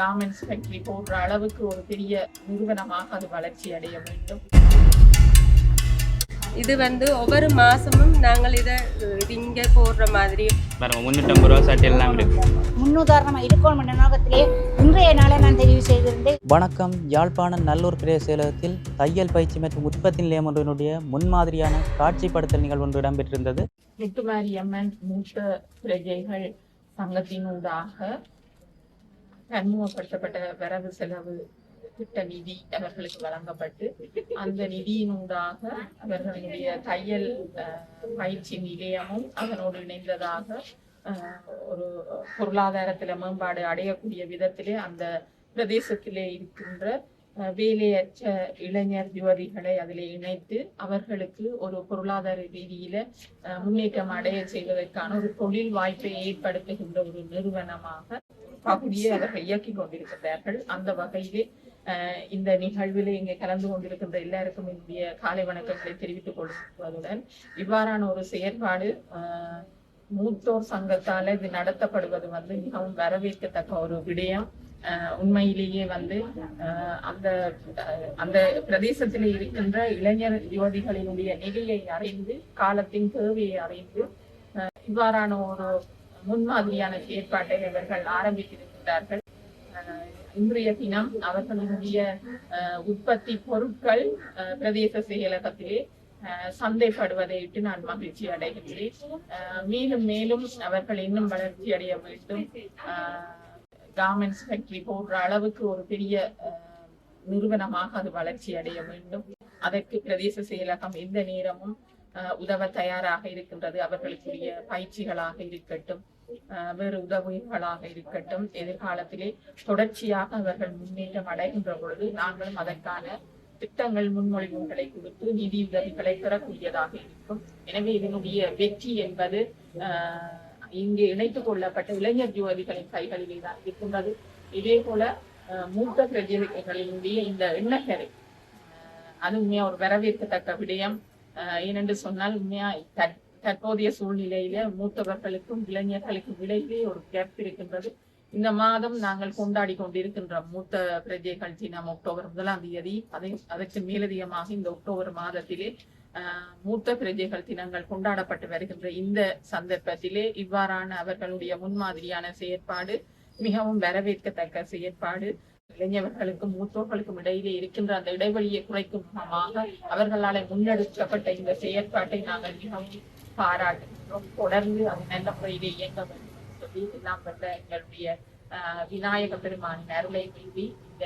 Garments factory போன்ற அளவுக்கு ஒரு பெரிய நிறுவனமாக அது வளர்ச்சி அடைய வேண்டும். இது வந்து ஒவ்வொரு மாதமும் நாங்கள் இதை இங்கே போடுற மாதிரி. பாருங்க முந்நூற்றம்பது ரூபா சட்டை எல்லாம் இருக்கு. முன்னுதாரணமாக இருக்கணும் என்ற நோக்கத்திலே இன்றைய நாளை நான் தெரிவு செய்திருந்தேன். வணக்கம். யாழ்ப்பாணம் நல்லூர் பிரதேச செயலகத்தில் தையல் பயிற்சி மற்றும் உற்பத்தி நிலையம் ஒன்றினுடைய முன்மாதிரியான காட்சிப்படுத்தல் நிகழ்வு ஒன்று இடம்பெற்றிருந்தது. முத்துமாரியம்மன் மூத்த பிரஜைகள் சங்கத்தினூடாக தன்முகப்படுத்தப்பட்ட வரவு செலவு திட்ட நிதி அவர்களுக்கு வழங்கப்பட்டு அந்த நிதியினூடாக அவர்களுடைய தையல் அஹ், பயிற்சி நிலையமும் அதனோடு இணைந்ததாக ஒரு பொருளாதாரத்துல மேம்பாடு அடையக்கூடிய விதத்திலே அந்த பிரதேசத்திலே இருக்கின்ற வேலையற்ற இளைஞர் யுவதிகளை அதில் இணைத்து அவர்களுக்கு ஒரு பொருளாதார ரீதியில அஹ், முன்னேற்றம் அடைய செய்வதற்கான ஒரு தொழில் வாய்ப்பை ஏற்படுத்துகின்ற ஒரு நிறுவனமாக பகுதியை அவர்கள் இயக்கிக் கொண்டிருக்கிறார்கள் அந்த வகையிலே இந்த நிகழ்வில் இங்கே கலந்து கொண்டிருக்கின்ற எல்லாருக்கும் என்னுடைய காலை வணக்கங்களை தெரிவித்துக் கொள்வதுடன் இவ்வாறான ஒரு செயற்பாடு மூத்தோர் சங்கத்தால இது நடத்தப்படுவது வந்து மிகவும் வரவேற்கத்தக்க ஒரு விடயம். உண்மையிலேயே வந்து அந்த அந்த பிரதேசத்தில் இருக்கின்ற இளைஞர் யுவதிகளினுடைய நிலையை அறிந்து காலத்தின் தேவையை அறிந்து அஹ், இவ்வாறான ஒரு முன்மாதிரியான செயற்பாட்டை இவர்கள் ஆரம்பித்திருக்கிறார்கள். இன்றைய தினம் அவர்களுடைய அஹ், உற்பத்தி பொருட்கள் பிரதேச செயலகத்திலே சந்தைப்படுவதை விட்டு நான் மகிழ்ச்சி அடைகின்றேன். மேலும் மேலும் அவர்கள் இன்னும் வளர்ச்சி அடைய வேண்டும். கார்மெண்ட்ஸ் ஃபேக்டரி போன்ற அளவுக்கு ஒரு பெரிய நிறுவனமாக அது வளர்ச்சி அடைய வேண்டும். அதற்கு பிரதேச செயலகம் எந்த நேரமும் உதவ தயாராக இருக்கின்றது. அவர்களுக்குரிய பயிற்சிகளாக இருக்கட்டும் வேறு உதவிகளாக இருக்கட்டும். எதிர்காலத்திலே தொடர்ச்சியாக அவர்கள் முன்னேற்றம் அடைகின்ற பொழுது நாங்களும் அதற்கான திட்டங்கள் முன்மொழிவுகளை கொடுத்து நிதி உதவிகளை பெறக்கூடியதாக இருக்கும். எனவே இதனுடைய வெற்றி என்பது இங்கே இணைத்துக் கொள்ளப்பட்ட இளைஞர் யுவதிகளின் கைகளிலே தான் இருக்கின்றது. இதே போல அஹ், மூத்த பிரஜைகளினுடைய இந்த எண்ணக்கரை அதுவுமே ஒரு வரவேற்கத்தக்க விடயம். ஏனென்று சொன்னால் உண்மையா தற்- தற்போதைய சூழ்நிலையில மூத்தவர்களுக்கும் இளைஞர்களுக்கும் இடையிலே ஒரு கேப் இருக்கின்றது. இந்த மாதம் நாங்கள் கொண்டாடி கொண்டிருக்கின்ற மூத்த பிரஜைகள் தினம் அக்டோபர் முதலாம் தேதி அதை அதற்கு மேலதிகமாக இந்த அக்டோபர் மாதத்திலே மூத்த பிரஜைகள் தினங்கள் கொண்டாடப்பட்டு வருகின்ற இந்த சந்தர்ப்பத்திலே இவ்வாறான அவர்களுடைய முன்மாதிரியான செயற்பாடு மிகவும் வரவேற்கத்தக்க செயற்பாடு. இளைஞர்களுக்கும் மூத்தோர்களுக்கும் இடையிலே இருக்கின்ற அந்த இடைவெளியை குறைக்கும் விதமாக அவர்களால் முன்னெடுக்கப்பட்ட இந்த செயற்பாட்டை நாங்கள் மிகவும் பாராட்டுகின்றோம். தொடர்ந்து அது நல்ல முறையிலே இயங்க வேண்டும் சொல்லி எல்லாம் பெற்ற எங்களுடைய விநாயக பெருமானின் அருளை மீறி இந்த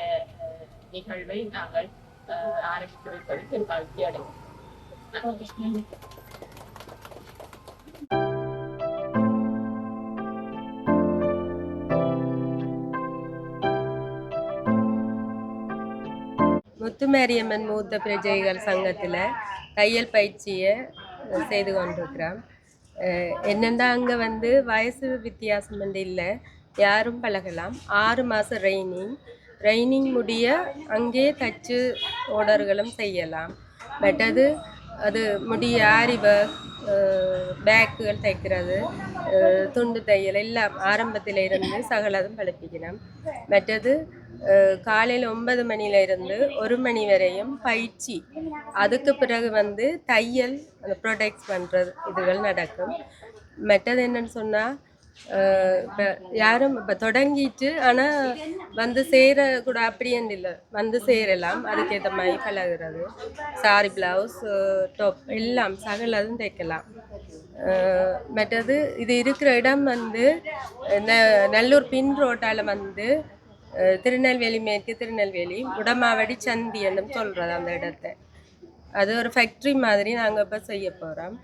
நிகழ்வை நாங்கள் ஆஹ், ஆரம்பித்து வைப்பது அடைவோம் அடைகிறோம் முத்துமாரியம்மன் மூத்த பிரஜைகள் சங்கத்தில் தையல் பயிற்சியை செய்து கொண்டிருக்கிறோம். அஹ் என்னென்னா அங்கே வந்து வயசு வித்தியாசம் வந்து இல்லை. யாரும் பழகலாம். ஆறு மாதம் ட்ரைனிங் ட்ரைனிங் முடிய அங்கேயே தச்சு ஆர்டர்களும் செய்யலாம். பட் அது அது முடிய ஆரி பேக்குகள் தைக்கிறது துண்டு தையல் எல்லாம் ஆரம்பத்தில் இருந்து சகலதும் படிப்பிக்கணும் மற்றது காலையில் ஒன்பது மணியில இருந்து ஒரு மணி வரையும் பயிற்சி. அதுக்கு பிறகு வந்து தையல் அந்த ப்ரொடெக்ட் பண்ணுறது இதுகள் நடக்கும். மற்றது என்னன்னு சொன்னால் இப்போ யாரும் இப்போ தொடங்கிட்டு ஆனால் வந்து சேர கூட அப்படியேன்னு இல்லை. வந்து சேரலாம் அதுக்கேற்ற மாதிரி பழகுறது சாரி பிளவுஸ் டாப் எல்லாம் சகலதும் தைக்கலாம். மற்றது இது இருக்கிற இடம் வந்து ந- நல்லூர் பின் ரோட்டால் வந்து திருநெல்வேலி மேற்கு திருநெல்வேலி உடமாவடி சந்தி என்னும் சொல்கிறது அந்த இடத்த. அது ஒரு ஃபேக்ட்ரி மாதிரி நாங்கள் இப்போ செய்ய போகிறோம்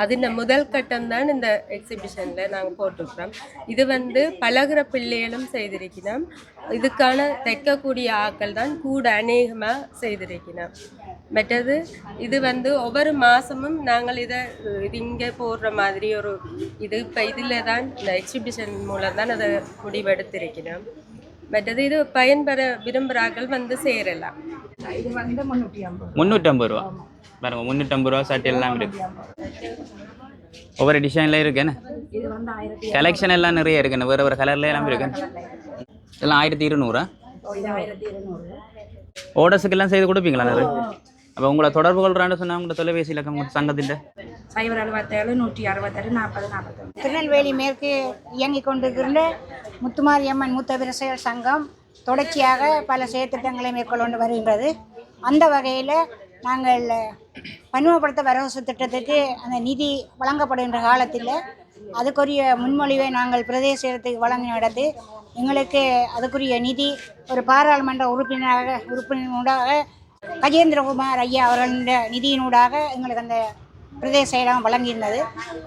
அது இந்த முதல் கட்டம் தான் இந்த எக்ஸிபிஷனில் நாங்கள் போட்டிருக்கிறோம். இது வந்து பழகுற பிள்ளைகளும் செய்திருக்கிறோம் இதுக்கான தைக்கக்கூடிய ஆட்கள் தான் கூட அநேகமாக செய்திருக்கிறோம் மற்றது இது வந்து ஒவ்வொரு மாதமும் நாங்கள் இதை இது இங்கே போடுற மாதிரி ஒரு இது இப்போ இதில் தான் இந்த எக்ஸிபிஷன் மூலம் தான் அதை முடிவெடுத்திருக்கிறோம் மற்றது இது பயன்பெற விரும்புகிறார்கள் வந்து சேரலாம். இது வந்து முந்நூற்றம்பது ரூபா. பாருங்க முந்நூற்றம்பது ரூபா சட்டை எல்லாம் இருக்கு. ஒவ்வொரு டிசைன்ல இருக்குன்னு இது வந்து ஆயிரத்தி கலெக்ஷன் எல்லாம் நிறைய இருக்குன்னு வேறு வேறு கலர்ல எல்லாம் இருக்குன்னு இதெல்லாம் ஆயிரத்தி இருநூறா? இருநூறு. ஓடர்ஸுக்கெல்லாம் செய்து கொடுப்பீங்களா நிறைய? அப்போ உங்களை தொடர்பு கொள்றான்னு சொன்னா உங்களோட தொலைபேசி இலக்கம் உங்க சங்கத்தின் சைபர் அறுபத்தேழு நூற்றி அறுபத்தெட்டு நாற்பது நாற்பத்தொன்று திருநெல்வேலி மேற்கு இயங்கிக் கொண்டிருக்கின்ற முத்துமாரியம்மன் மூத்த விவசாயிகள் சங்கம் தொடர்ச்சியாக பல செயற்திட்டங்களை மேற்கொண்டு வருகின்றது. அந்த வகையில் நாங்கள் பன்முகப்படுத்த வரவசு திட்டத்துக்கு அந்த நிதி வழங்கப்படுகின்ற காலத்தில் அதுக்குரிய முன்மொழிவை நாங்கள் பிரதேசத்துக்கு வழங்கின இடத்து எங்களுக்கு அதுக்குரிய நிதி ஒரு பாராளுமன்ற உறுப்பினராக உறுப்பினூடாக கஜேந்திரகுமார் ஐயா அவர்களுடைய நிதியினூடாக எங்களுக்கு அந்த பிரதேச இடம் வழங்கியிருந்தது.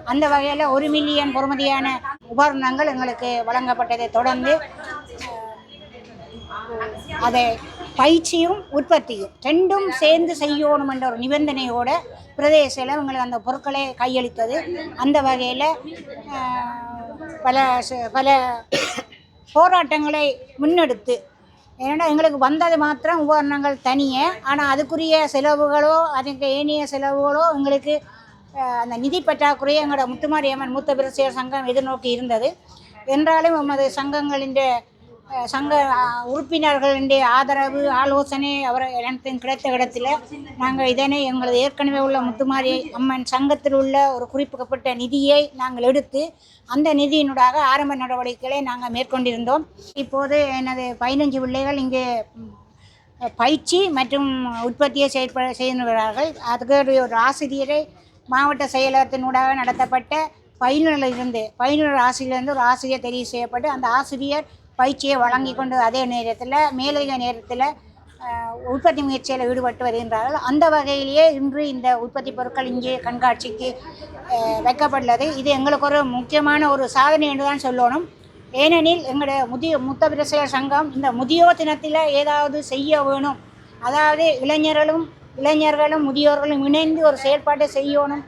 அந்த வகையில் ஒரு மில்லியன் பொறுமதியான உபகரணங்கள் எங்களுக்கு வழங்கப்பட்டதை தொடர்ந்து அதை பயிற்சியும் உற்பத்தியும் ரெண்டும் சேர்ந்து செய்யணும் என்ற ஒரு நிபந்தனையோட பிரதேச எங்களுக்கு அந்த பொருட்களை கையளித்தது. அந்த வகையில் பல ச- பல போராட்டங்களை முன்னெடுத்து ஏன்னா எங்களுக்கு வந்தது மாத்திரம் உபகரணங்கள் தனியே. ஆனால் அதுக்குரிய செலவுகளோ அதுக்கு ஏனைய செலவுகளோ எங்களுக்கு அந்த நிதி பற்றாக்குறையை எங்களோட முத்துமாரியம்மன் மூத்த பிரசியர் சங்கம் எதிர்நோக்கி இருந்தது. என்றாலும் எமது சங்கங்களின் சங்க உறுப்பினர்களுடைய ஆதரவு ஆலோசனை அவர் எனக்கு கிடைத்த இடத்துல நாங்கள் இதனை எங்களது ஏற்கனவே உள்ள முத்துமாரி அம்மன் சங்கத்தில் உள்ள ஒரு குறிப்பிடப்பட்ட நிதியை நாங்கள் எடுத்து அந்த நிதியினூடாக ஆரம்ப நடவடிக்கைகளை நாங்கள் மேற்கொண்டிருந்தோம். இப்போது எனது பதினஞ்சு பிள்ளைகள் இங்கே பயிற்சி மற்றும் உற்பத்தியை செயற்ப செய்கிறார்கள் அதுக்கு ஒரு ஆசிரியரை மாவட்ட செயலகத்தினூடாக நடத்தப்பட்ட பயிலுநரில் இருந்து ஆசிரியர்லேருந்து ஒரு ஆசிரியர் தெரிவு செய்யப்பட்டு அந்த ஆசிரியர் பயிற்சியை வழங்கி கொண்டு அதே நேரத்தில் மேலதிக நேரத்தில் உற்பத்தி முயற்சியில் ஈடுபட்டு வருகின்றார்கள். அந்த வகையிலேயே இன்று இந்த உற்பத்தி பொருட்கள் இங்கே கண்காட்சிக்கு வைக்கப்பட்டுள்ளது. இது எங்களுக்கு ஒரு முக்கியமான ஒரு சாதனை என்று தான் சொல்லணும். ஏனெனில் எங்களுடைய முதிய முத்த விவசாய சங்கம் இந்த முதியோர் தினத்தில் ஏதாவது செய்ய வேணும். அதாவது இளைஞர்களும் இளைஞர்களும் முதியோர்களும் இணைந்து ஒரு செயல்பாட்டை செய்யணும்.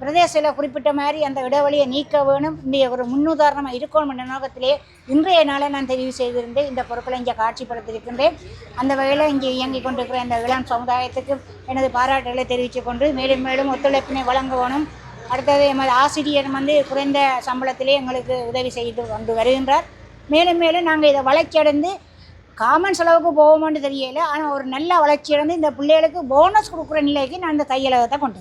பிரதேசத்தில் குறிப்பிட்ட மாதிரி அந்த இடைவெளியை நீக்க வேணும். இன்றைய ஒரு முன்னுதாரணமாக இருக்கணும் என்ற நோக்கத்திலே இன்றைய நாளை நான் தெரிவு செய்திருந்தேன். இந்த பொருட்களை இங்கே காட்சிப்படுத்தியிருக்கின்றேன் அந்த வகையில் இங்கே இயங்கிக் கொண்டிருக்கிற இந்த இளம் சமுதாயத்துக்கு எனது பாராட்டுகளை தெரிவித்துக் கொண்டு மேலும் மேலும் ஒத்துழைப்பினை வழங்க வேணும் அடுத்தது எமது ஆசிரியர் வந்து குறைந்த சம்பளத்திலே எங்களுக்கு உதவி செய்து கொண்டு வருகின்றார். மேலும் மேலும் நாங்கள் இதை வளர்ச்சியடைந்து காமன் செலவுக்கு போவோமான்னு தெரியல ஆனால் ஒரு நல்ல வளர்ச்சியடைந்து இந்த பிள்ளைகளுக்கு போனஸ் கொடுக்குற நிலைக்கு நான் இந்த தையலகத்தை கொண்டு